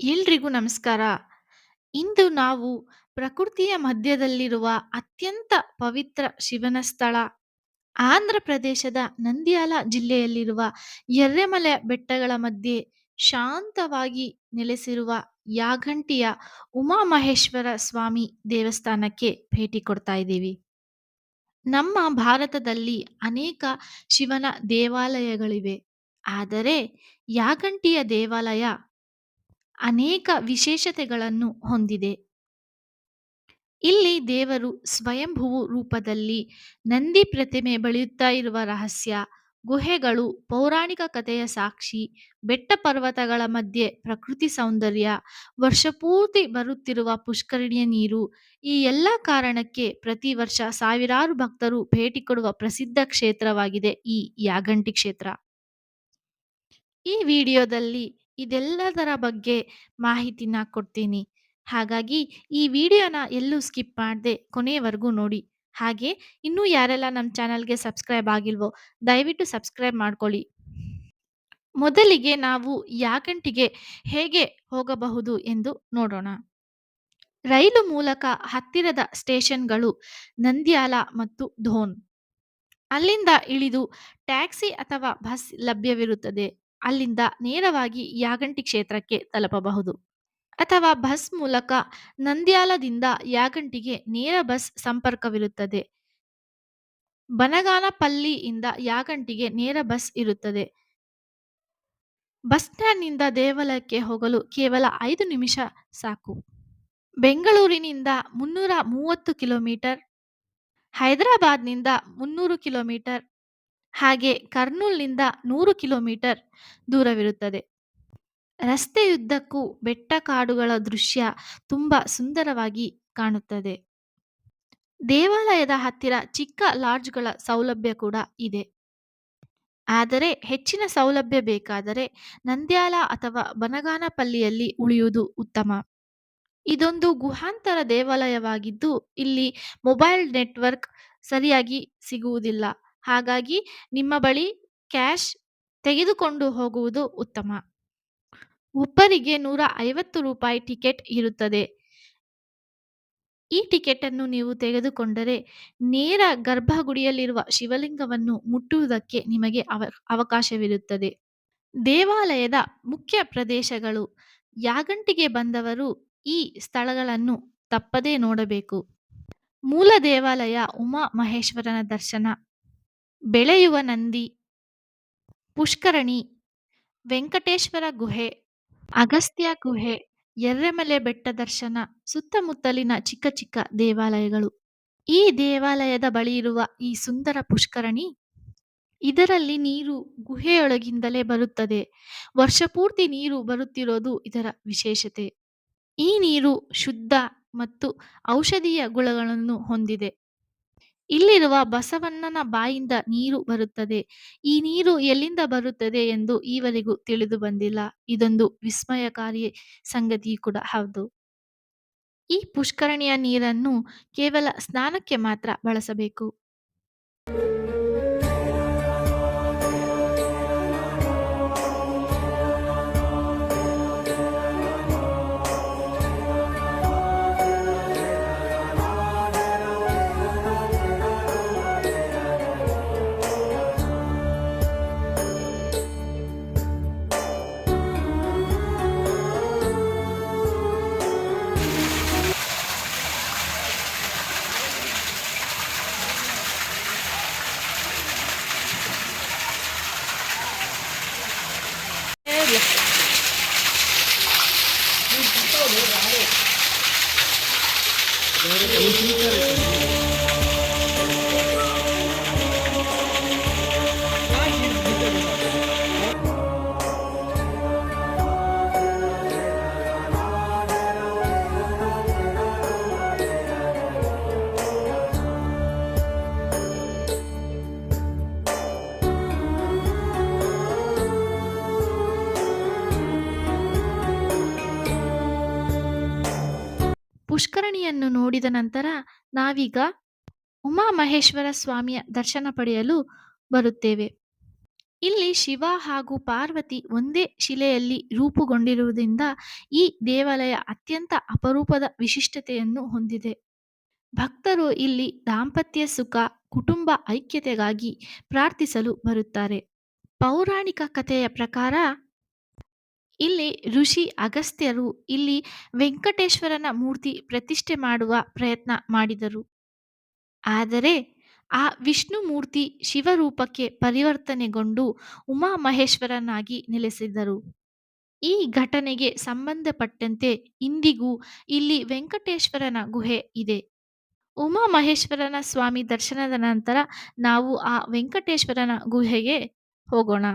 ಎಲ್ರಿಗೂ ನಮಸ್ಕಾರ. ಇಂದು ನಾವು ಪ್ರಕೃತಿಯ ಮಧ್ಯದಲ್ಲಿರುವ ಅತ್ಯಂತ ಪವಿತ್ರ ಶಿವನ ಸ್ಥಳ, ಆಂಧ್ರ ಪ್ರದೇಶದ ನಂದ್ಯಾಲ ಜಿಲ್ಲೆಯಲ್ಲಿರುವ ಎರ್ರೆಮಲೆ ಬೆಟ್ಟಗಳ ಮಧ್ಯೆ ಶಾಂತವಾಗಿ ನೆಲೆಸಿರುವ ಯಾಗಂಟಿಯ ಉಮಾಮಹೇಶ್ವರ ಸ್ವಾಮಿ ದೇವಸ್ಥಾನಕ್ಕೆ ಭೇಟಿ ಕೊಡ್ತಾ ಇದ್ದೀವಿ. ನಮ್ಮ ಭಾರತದಲ್ಲಿ ಅನೇಕ ಶಿವನ ದೇವಾಲಯಗಳಿವೆ. ಆದರೆ ಯಾಗಂಟಿಯ ದೇವಾಲಯ ಅನೇಕ ವಿಶೇಷತೆಗಳನ್ನು ಹೊಂದಿದೆ. ಇಲ್ಲಿ ದೇವರು ಸ್ವಯಂಭುವು ರೂಪದಲ್ಲಿ ನಂದಿ ಪ್ರತಿಮೆ ಬೆಳೆಯುತ್ತಾ ಇರುವ ರಹಸ್ಯ, ಗುಹೆಗಳು ಪೌರಾಣಿಕ ಕಥೆಯ ಸಾಕ್ಷಿ, ಬೆಟ್ಟ-ಪರ್ವತಗಳ ಮಧ್ಯೆ ಪ್ರಕೃತಿ ಸೌಂದರ್ಯ, ವರ್ಷಪೂರ್ತಿ ಬರುತ್ತಿರುವ ಪುಷ್ಕರಣಿಯ ನೀರು ಈ ಎಲ್ಲ ಕಾರಣಕ್ಕೆ ಪ್ರತಿ ವರ್ಷ ಸಾವಿರಾರು ಭಕ್ತರು ಭೇಟಿ ಕೊಡುವ ಪ್ರಸಿದ್ಧ ಕ್ಷೇತ್ರವಾಗಿದೆ ಈ ಯಾಗಂಟಿ ಕ್ಷೇತ್ರ. ಈ ವಿಡಿಯೋದಲ್ಲಿ ಇದೆಲ್ಲದರ ಬಗ್ಗೆ ಮಾಹಿತಿನ ಕೊಡ್ತೀನಿ. ಹಾಗಾಗಿ ಈ ವಿಡಿಯೋನ ಎಲ್ಲೂ ಸ್ಕಿಪ್ ಮಾಡದೆ ಕೊನೆಯವರೆಗೂ ನೋಡಿ. ಹಾಗೆ ಇನ್ನೂ ಯಾರೆಲ್ಲ ನಮ್ಮ ಚಾನಲ್‌ಗೆ ಸಬ್ಸ್ಕ್ರೈಬ್ ಆಗಿಲ್ವೋ ದಯವಿಟ್ಟು ಸಬ್ಸ್ಕ್ರೈಬ್ ಮಾಡ್ಕೊಳ್ಳಿ. ಮೊದಲಿಗೆ ನಾವು ಯಾಗಂಟಿಗೆ ಹೇಗೆ ಹೋಗಬಹುದು ಎಂದು ನೋಡೋಣ. ರೈಲು ಮೂಲಕ ಹತ್ತಿರದ ಸ್ಟೇಷನ್‌ಗಳು ನಂದ್ಯಾಲ ಮತ್ತು ಧೋನ್. ಅಲ್ಲಿಂದ ಇಳಿದು ಟ್ಯಾಕ್ಸಿ ಅಥವಾ ಬಸ್ ಲಭ್ಯವಿರುತ್ತದೆ. ಅಲ್ಲಿಂದ ನೇರವಾಗಿ ಯಾಗಂಟಿ ಕ್ಷೇತ್ರಕ್ಕೆ ತಲುಪಬಹುದು. ಅಥವಾ ಬಸ್ ಮೂಲಕ ನಂದ್ಯಾಲದಿಂದ ಯಾಗಂಟಿಗೆ ನೇರ ಬಸ್ ಸಂಪರ್ಕವಿರುತ್ತದೆ. ಬನಗಾನಪಲ್ಲಿಯಿಂದ ಯಾಗಂಟಿಗೆ ನೇರ ಬಸ್ ಇರುತ್ತದೆ. ಬಸ್ ಸ್ಟ್ಯಾಂಡ್‌ನಿಂದ ದೇವಾಲಯಕ್ಕೆ ಹೋಗಲು ಕೇವಲ ಐದು ನಿಮಿಷ ಸಾಕು. ಬೆಂಗಳೂರಿನಿಂದ ಮುನ್ನೂರ ಮೂವತ್ತು ಕಿಲೋಮೀಟರ್, ಹೈದರಾಬಾದ್‌ನಿಂದ ಮುನ್ನೂರು ಕಿಲೋಮೀಟರ್, ಹಾಗೆ ಕರ್ನೂಲ್‌ನಿಂದ ನೂರು ಕಿಲೋಮೀಟರ್ ದೂರವಿರುತ್ತದೆ. ರಸ್ತೆಯುದ್ದಕ್ಕೂ ಬೆಟ್ಟಕಾಡುಗಳ ದೃಶ್ಯ ತುಂಬ ಸುಂದರವಾಗಿ ಕಾಣುತ್ತದೆ. ದೇವಾಲಯದ ಹತ್ತಿರ ಚಿಕ್ಕ ಲಾಡ್ಜ್‌ಗಳ ಸೌಲಭ್ಯ ಕೂಡ ಇದೆ. ಆದರೆ ಹೆಚ್ಚಿನ ಸೌಲಭ್ಯ ಬೇಕಾದರೆ ನಂದ್ಯಾಲ ಅಥವಾ ಬನಗಾನಪಲ್ಲಿಯಲ್ಲಿ ಉಳಿಯುವುದು ಉತ್ತಮ. ಇದೊಂದು ಗುಹಾಂತರ ದೇವಾಲಯವಾಗಿದ್ದು ಇಲ್ಲಿ ಮೊಬೈಲ್ ನೆಟ್‌ವರ್ಕ್ ಸರಿಯಾಗಿ ಸಿಗುವುದಿಲ್ಲ. ಹಾಗಾಗಿ ನಿಮ್ಮ ಬಳಿ ಕ್ಯಾಶ್ ತೆಗೆದುಕೊಂಡು ಹೋಗುವುದು ಉತ್ತಮ. ಒಬ್ಬರಿಗೆ ನೂರ ಐವತ್ತು ರೂಪಾಯಿ ಟಿಕೆಟ್ ಇರುತ್ತದೆ. ಈ ಟಿಕೆಟ್ ಅನ್ನು ನೀವು ತೆಗೆದುಕೊಂಡರೆ ನೇರ ಗರ್ಭಗುಡಿಯಲ್ಲಿರುವ ಶಿವಲಿಂಗವನ್ನು ಮುಟ್ಟುವುದಕ್ಕೆ ನಿಮಗೆ ಅವ ಅವಕಾಶವಿರುತ್ತದೆ. ದೇವಾಲಯದ ಮುಖ್ಯ ಪ್ರದೇಶಗಳು ಯಾಗಂಟಿಗೆ ಬಂದವರು ಈ ಸ್ಥಳಗಳನ್ನು ತಪ್ಪದೇ ನೋಡಬೇಕು. ಮೂಲ ದೇವಾಲಯ ಉಮಾ ಮಹೇಶ್ವರನ ದರ್ಶನ, ಬೆಳೆಯುವ ನಂದಿ, ಪುಷ್ಕರಣಿ, ವೆಂಕಟೇಶ್ವರ ಗುಹೆ, ಅಗಸ್ತ್ಯ ಗುಹೆ, ಎರ್ರೆಮಲೆ ಬೆಟ್ಟ ದರ್ಶನ, ಸುತ್ತಮುತ್ತಲಿನ ಚಿಕ್ಕ ಚಿಕ್ಕ ದೇವಾಲಯಗಳು. ಈ ದೇವಾಲಯದ ಬಳಿಯಿರುವ ಈ ಸುಂದರ ಪುಷ್ಕರಣಿ, ಇದರಲ್ಲಿ ನೀರು ಗುಹೆಯೊಳಗಿಂದಲೇ ಬರುತ್ತದೆ. ವರ್ಷಪೂರ್ತಿ ನೀರು ಬರುತ್ತಿರೋದು ಇದರ ವಿಶೇಷತೆ. ಈ ನೀರು ಶುದ್ಧ ಮತ್ತು ಔಷಧೀಯ ಗುಣಗಳನ್ನು ಹೊಂದಿದೆ. ಇಲ್ಲಿರುವ ಬಸವಣ್ಣನ ಬಾಯಿಂದ ನೀರು ಬರುತ್ತದೆ. ಈ ನೀರು ಎಲ್ಲಿಂದ ಬರುತ್ತದೆ ಎಂದು ಈವರೆಗೂ ತಿಳಿದು ಬಂದಿಲ್ಲ. ಇದೊಂದು ವಿಸ್ಮಯಕಾರಿ ಸಂಗತಿ ಕೂಡ ಹೌದು. ಈ ಪುಷ್ಕರಣಿಯ ನೀರನ್ನು ಕೇವಲ ಸ್ನಾನಕ್ಕೆ ಮಾತ್ರ ಬಳಸಬೇಕು. ನೋಡಿದ ನಂತರ ನಾವೀಗ ಉಮಾಮಹೇಶ್ವರ ಸ್ವಾಮಿಯ ದರ್ಶನ ಪಡೆಯಲು ಬರುತ್ತೇವೆ. ಇಲ್ಲಿ ಶಿವ ಹಾಗೂ ಪಾರ್ವತಿ ಒಂದೇ ಶಿಲೆಯಲ್ಲಿ ರೂಪುಗೊಂಡಿರುವುದರಿಂದ ಈ ದೇವಾಲಯ ಅತ್ಯಂತ ಅಪರೂಪದ ವಿಶಿಷ್ಟತೆಯನ್ನು ಹೊಂದಿದೆ. ಭಕ್ತರು ಇಲ್ಲಿ ದಾಂಪತ್ಯ ಸುಖ, ಕುಟುಂಬ ಐಕ್ಯತೆಗಾಗಿ ಪ್ರಾರ್ಥಿಸಲು ಬರುತ್ತಾರೆ. ಪೌರಾಣಿಕ ಕಥೆಯ ಪ್ರಕಾರ ಇಲ್ಲಿ ಋಷಿ ಅಗಸ್ತ್ಯರು ಇಲ್ಲಿ ವೆಂಕಟೇಶ್ವರನ ಮೂರ್ತಿ ಪ್ರತಿಷ್ಠೆ ಮಾಡುವ ಪ್ರಯತ್ನ ಮಾಡಿದರು. ಆದರೆ ಆ ವಿಷ್ಣು ಮೂರ್ತಿ ಶಿವರೂಪಕ್ಕೆ ಪರಿವರ್ತನೆಗೊಂಡು ಉಮಾಮಹೇಶ್ವರನಾಗಿ ನೆಲೆಸಿದರು. ಈ ಘಟನೆಗೆ ಸಂಬಂಧಪಟ್ಟಂತೆ ಇಂದಿಗೂ ಇಲ್ಲಿ ವೆಂಕಟೇಶ್ವರನ ಗುಹೆ ಇದೆ. ಉಮಾಮಹೇಶ್ವರನ ಸ್ವಾಮಿ ದರ್ಶನದ ನಂತರ ನಾವು ಆ ವೆಂಕಟೇಶ್ವರನ ಗುಹೆಗೆ ಹೋಗೋಣ.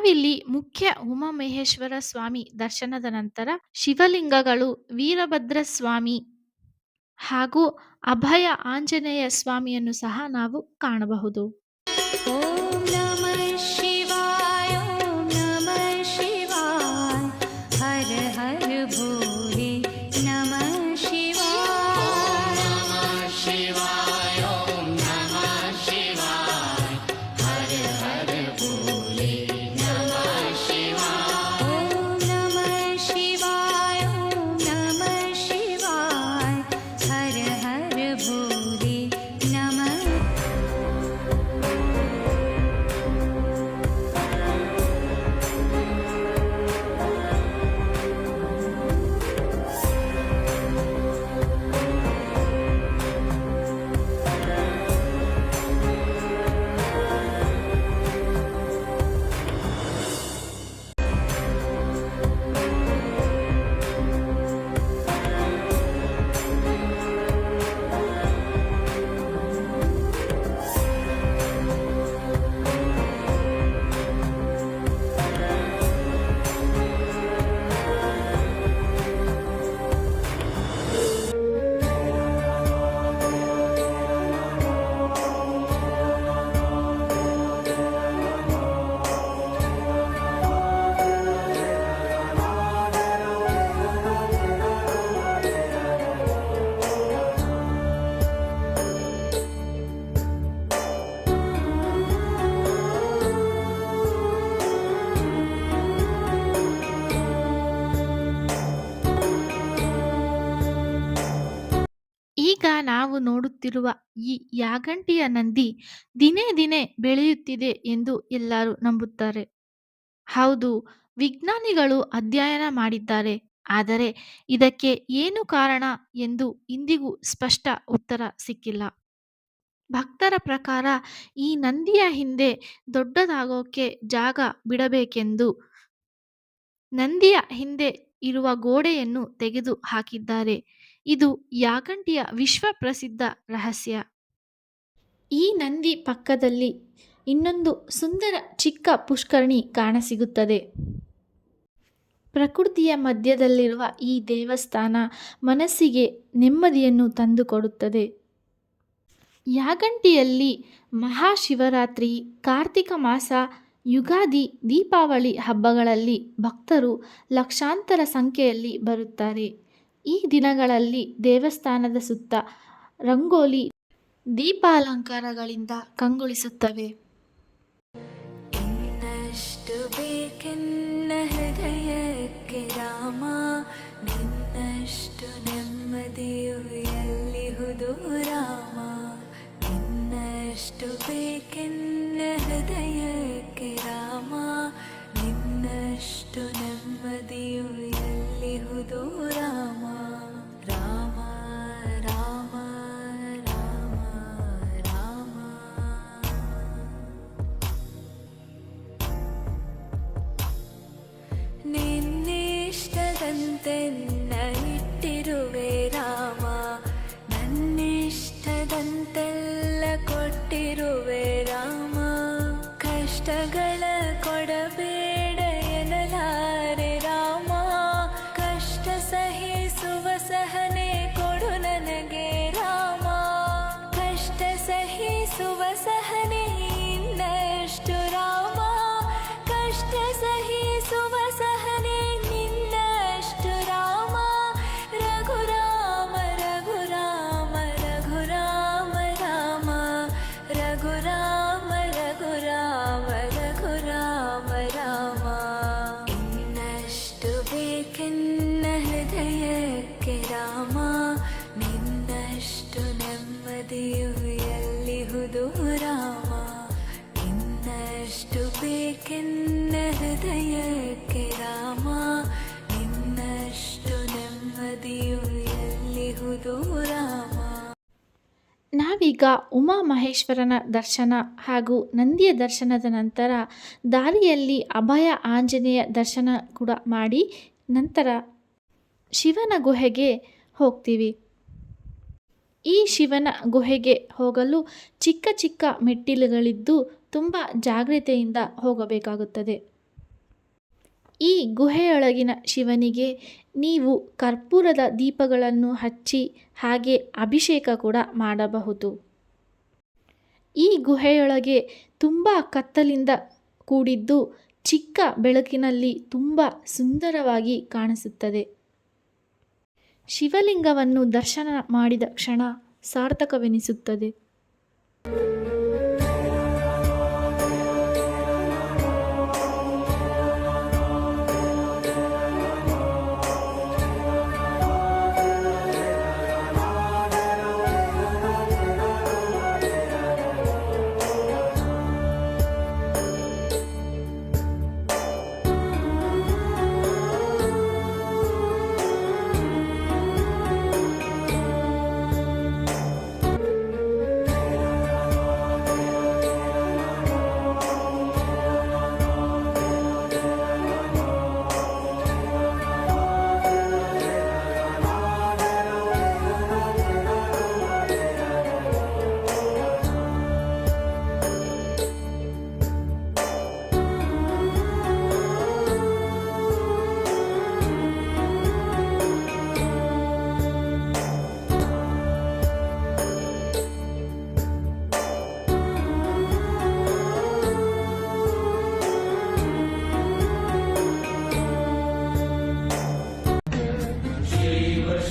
ನಾವಿಲ್ಲಿ ಮುಖ್ಯ ಉಮಾಮಹೇಶ್ವರ ಸ್ವಾಮಿ ದರ್ಶನದ ನಂತರ ಶಿವಲಿಂಗಗಳು, ವೀರಭದ್ರ ಸ್ವಾಮಿ ಹಾಗೂ ಅಭಯ ಆಂಜನೇಯ ಸ್ವಾಮಿಯನ್ನು ಸಹ ನಾವು ಕಾಣಬಹುದು. ನಾವು ನೋಡುತ್ತಿರುವ ಈ ಯಾಗಂಟಿಯ ನಂದಿ ದಿನೇ ದಿನೇ ಬೆಳೆಯುತ್ತಿದೆ ಎಂದು ಎಲ್ಲರೂ ನಂಬುತ್ತಾರೆ. ಹೌದು, ವಿಜ್ಞಾನಿಗಳು ಅಧ್ಯಯನ ಮಾಡಿದ್ದಾರೆ. ಆದರೆ ಇದಕ್ಕೆ ಏನು ಕಾರಣ ಎಂದು ಇಂದಿಗೂ ಸ್ಪಷ್ಟ ಉತ್ತರ ಸಿಕ್ಕಿಲ್ಲ. ಭಕ್ತರ ಪ್ರಕಾರ ಈ ನಂದಿಯ ಹಿಂದೆ ದೊಡ್ಡದಾಗೋಕೆ ಜಾಗ ಬಿಡಬೇಕೆಂದು ನಂದಿಯ ಹಿಂದೆ ಇರುವ ಗೋಡೆಯನ್ನು ತೆಗೆದು ಹಾಕಿದ್ದಾರೆ. ಇದು ಯಾಗಂಟಿಯ ವಿಶ್ವ ಪ್ರಸಿದ್ಧ ರಹಸ್ಯ. ಈ ನಂದಿ ಪಕ್ಕದಲ್ಲಿ ಇನ್ನೊಂದು ಸುಂದರ ಚಿಕ್ಕ ಪುಷ್ಕರಣಿ ಕಾಣಸಿಗುತ್ತದೆ. ಪ್ರಕೃತಿಯ ಮಧ್ಯದಲ್ಲಿರುವ ಈ ದೇವಸ್ಥಾನ ಮನಸ್ಸಿಗೆ ನೆಮ್ಮದಿಯನ್ನು ತಂದುಕೊಡುತ್ತದೆ. ಯಾಗಂಟಿಯಲ್ಲಿ ಮಹಾಶಿವರಾತ್ರಿ, ಕಾರ್ತಿಕ ಮಾಸ, ಯುಗಾದಿ, ದೀಪಾವಳಿ ಹಬ್ಬಗಳಲ್ಲಿ ಭಕ್ತರು ಲಕ್ಷಾಂತರ ಸಂಖ್ಯೆಯಲ್ಲಿ ಬರುತ್ತಾರೆ. ಈ ದಿನಗಳಲ್ಲಿ ದೇವಸ್ಥಾನದ ಸುತ್ತ ರಂಗೋಲಿ, ದೀಪಾಲಂಕಾರಗಳಿಂದ ಕಂಗೊಳಿಸುತ್ತವೆ. ಇನ್ನಷ್ಟು ಬೇಕೆನ್ನ ಹೃದಯಕ್ಕೆ ರಾಮ ನಿನ್ನಷ್ಟು ನೆಮ್ಮದಿಯು ಎಲ್ಲಿಹುದು ರಾಮ ಇನ್ನಷ್ಟು ಬೇಕೆನ್ನ ಹೃದಯಕ್ಕೆ ನಾವೀಗ ಉಮಾಮಹೇಶ್ವರನ ದರ್ಶನ ಹಾಗೂ ನಂದಿಯ ದರ್ಶನದ ನಂತರ ದಾರಿಯಲ್ಲಿ ಅಭಯ ಆಂಜನೇಯ ದರ್ಶನ ಕೂಡ ಮಾಡಿ ನಂತರ ಶಿವನ ಗುಹೆಗೆ ಹೋಗ್ತೀವಿ. ಈ ಶಿವನ ಗುಹೆಗೆ ಹೋಗಲು ಚಿಕ್ಕ ಚಿಕ್ಕ ಮೆಟ್ಟಿಲುಗಳಿದ್ದು ತುಂಬ ಜಾಗ್ರತೆಯಿಂದ ಹೋಗಬೇಕಾಗುತ್ತದೆ. ಈ ಗುಹೆಯೊಳಗಿನ ಶಿವನಿಗೆ ನೀವು ಕರ್ಪೂರದ ದೀಪಗಳನ್ನು ಹಚ್ಚಿ ಹಾಗೆ ಅಭಿಷೇಕ ಕೂಡ ಮಾಡಬಹುದು. ಈ ಗುಹೆಯೊಳಗೆ ತುಂಬ ಕತ್ತಲಿಂದ ಕೂಡಿದ್ದು ಚಿಕ್ಕ ಬೆಳಕಿನಲ್ಲಿ ತುಂಬ ಸುಂದರವಾಗಿ ಕಾಣಿಸುತ್ತದೆ. ಶಿವಲಿಂಗವನ್ನು ದರ್ಶನ ಮಾಡಿದ ಕ್ಷಣ ಸಾರ್ಥಕವೆನಿಸುತ್ತದೆ.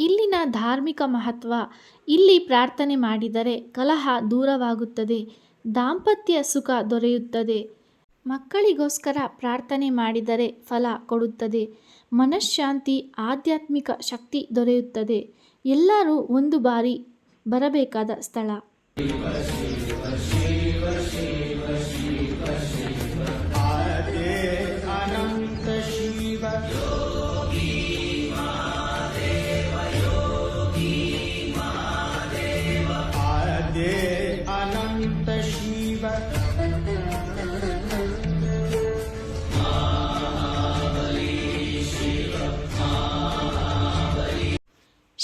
ಇಲ್ಲಿನ ಧಾರ್ಮಿಕ ಮಹತ್ವ ಇಲ್ಲಿ ಪ್ರಾರ್ಥನೆ ಮಾಡಿದರೆ ಕಲಹ ದೂರವಾಗುತ್ತದೆ, ದಾಂಪತ್ಯ ಸುಖ ದೊರೆಯುತ್ತದೆ. ಮಕ್ಕಳಿಗೋಸ್ಕರ ಪ್ರಾರ್ಥನೆ ಮಾಡಿದರೆ ಫಲ ಕೊಡುತ್ತದೆ ಮನಃಶಾಂತಿ ಆಧ್ಯಾತ್ಮಿಕ ಶಕ್ತಿ ದೊರೆಯುತ್ತದೆ. ಎಲ್ಲರೂ ಒಂದು ಬಾರಿ ಬರಬೇಕಾದ ಸ್ಥಳ.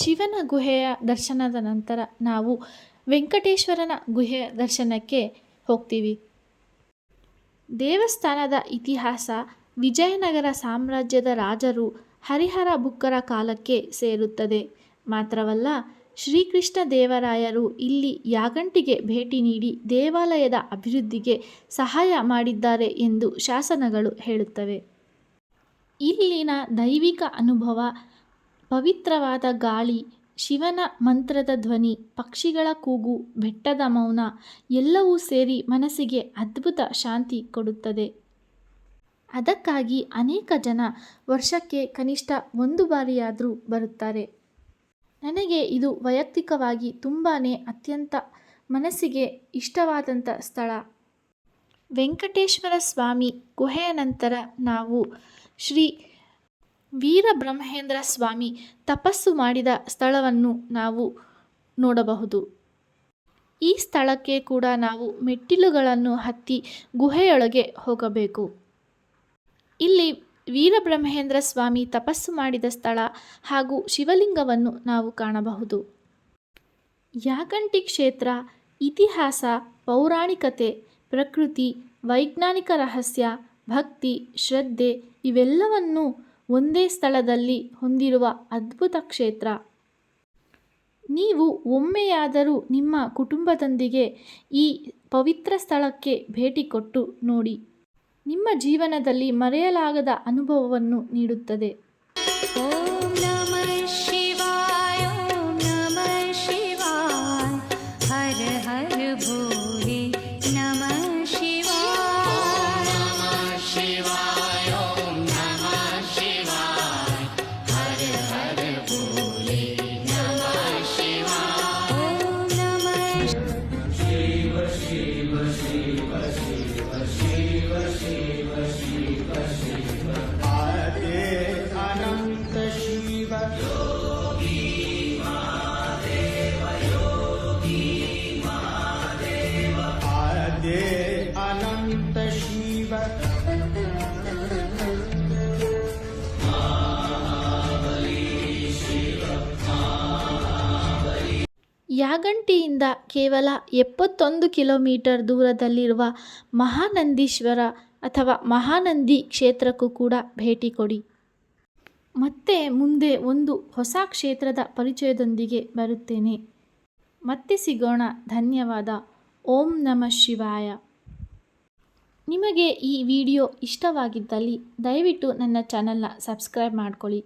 ಶಿವನ ಗುಹೆಯ ದರ್ಶನದ ನಂತರ ನಾವು ವೆಂಕಟೇಶ್ವರನ ಗುಹೆಯ ದರ್ಶನಕ್ಕೆ ಹೋಗ್ತೀವಿ. ದೇವಸ್ಥಾನದ ಇತಿಹಾಸ, ವಿಜಯನಗರ ಸಾಮ್ರಾಜ್ಯದ ರಾಜರು ಹರಿಹರ ಬುಕ್ಕರ ಕಾಲಕ್ಕೆ ಸೇರುತ್ತದೆ. ಮಾತ್ರವಲ್ಲ, ಶ್ರೀಕೃಷ್ಣ ದೇವರಾಯರು ಇಲ್ಲಿ ಯಾಗಂಟಿಗೆ ಭೇಟಿ ನೀಡಿ ದೇವಾಲಯದ ಅಭಿವೃದ್ಧಿಗೆ ಸಹಾಯ ಮಾಡಿದ್ದಾರೆ ಎಂದು ಶಾಸನಗಳು ಹೇಳುತ್ತವೆ. ಇಲ್ಲಿನ ದೈವಿಕ ಅನುಭವ ಪವಿತ್ರವಾದ ಗಾಳಿ, ಶಿವನ ಮಂತ್ರದ ಧ್ವನಿ, ಪಕ್ಷಿಗಳ ಕೂಗು, ಬೆಟ್ಟದ ಮೌನ, ಎಲ್ಲವೂ ಸೇರಿ ಮನಸ್ಸಿಗೆ ಅದ್ಭುತ ಶಾಂತಿ ಕೊಡುತ್ತದೆ. ಅದಕ್ಕಾಗಿ ಅನೇಕ ಜನ ವರ್ಷಕ್ಕೆ ಕನಿಷ್ಠ ಒಂದು ಬಾರಿಯಾದರೂ ಬರುತ್ತಾರೆ. ನನಗೆ ಇದು ವೈಯಕ್ತಿಕವಾಗಿ ತುಂಬಾ ಅತ್ಯಂತ ಮನಸ್ಸಿಗೆ ಇಷ್ಟವಾದಂಥ ಸ್ಥಳ. ವೆಂಕಟೇಶ್ವರ ಸ್ವಾಮಿ ಗುಹೆಯ ನಂತರ ನಾವು ಶ್ರೀ ವೀರಬ್ರಹ್ಮೇಂದ್ರ ಸ್ವಾಮಿ ತಪಸ್ಸು ಮಾಡಿದ ಸ್ಥಳವನ್ನು ನಾವು ನೋಡಬಹುದು. ಈ ಸ್ಥಳಕ್ಕೆ ಕೂಡ ನಾವು ಮೆಟ್ಟಿಲುಗಳನ್ನು ಹತ್ತಿ ಗುಹೆಯೊಳಗೆ ಹೋಗಬೇಕು. ಇಲ್ಲಿ ವೀರಬ್ರಹ್ಮೇಂದ್ರ ಸ್ವಾಮಿ ತಪಸ್ಸು ಮಾಡಿದ ಸ್ಥಳ ಹಾಗೂ ಶಿವಲಿಂಗವನ್ನು ನಾವು ಕಾಣಬಹುದು. ಯಾಗಂಟಿ ಕ್ಷೇತ್ರ, ಇತಿಹಾಸ, ಪೌರಾಣಿಕತೆ, ಪ್ರಕೃತಿ, ವೈಜ್ಞಾನಿಕ ರಹಸ್ಯ, ಭಕ್ತಿ, ಶ್ರದ್ಧೆ ಇವೆಲ್ಲವನ್ನೂ ಒಂದೇ ಸ್ಥಳದಲ್ಲಿ ಹೊಂದಿರುವ ಅದ್ಭುತ ಕ್ಷೇತ್ರ. ನೀವು ಒಮ್ಮೆಯಾದರೂ ನಿಮ್ಮ ಕುಟುಂಬದೊಂದಿಗೆ ಈ ಪವಿತ್ರ ಸ್ಥಳಕ್ಕೆ ಭೇಟಿ ಕೊಟ್ಟು ನೋಡಿ. ನಿಮ್ಮ ಜೀವನದಲ್ಲಿ ಮರೆಯಲಾಗದ ಅನುಭವವನ್ನು ನೀಡುತ್ತದೆ. ಕೇವಲ ಎಪ್ಪತ್ತೊಂದು ಕಿಲೋಮೀಟರ್ ದೂರದಲ್ಲಿರುವ ಮಹಾನಂದೀಶ್ವರ ಅಥವಾ ಮಹಾನಂದಿ ಕ್ಷೇತ್ರಕ್ಕೂ ಕೂಡ ಭೇಟಿ ಕೊಡಿ. ಮತ್ತೆ ಮುಂದೆ ಒಂದು ಹೊಸ ಕ್ಷೇತ್ರದ ಪರಿಚಯದೊಂದಿಗೆ ಬರುತ್ತೇನೆ. ಮತ್ತೆ ಸಿಗೋಣ. ಧನ್ಯವಾದ. ಓಂ ನಮಃ ಶಿವಾಯ. ನಿಮಗೆ ಈ ವಿಡಿಯೋ ಇಷ್ಟವಾಗಿದ್ದಲ್ಲಿ ದಯವಿಟ್ಟು ನನ್ನ ಚಾನಲ್ನ ಸಬ್ಸ್ಕ್ರೈಬ್ ಮಾಡ್ಕೊಳ್ಳಿ.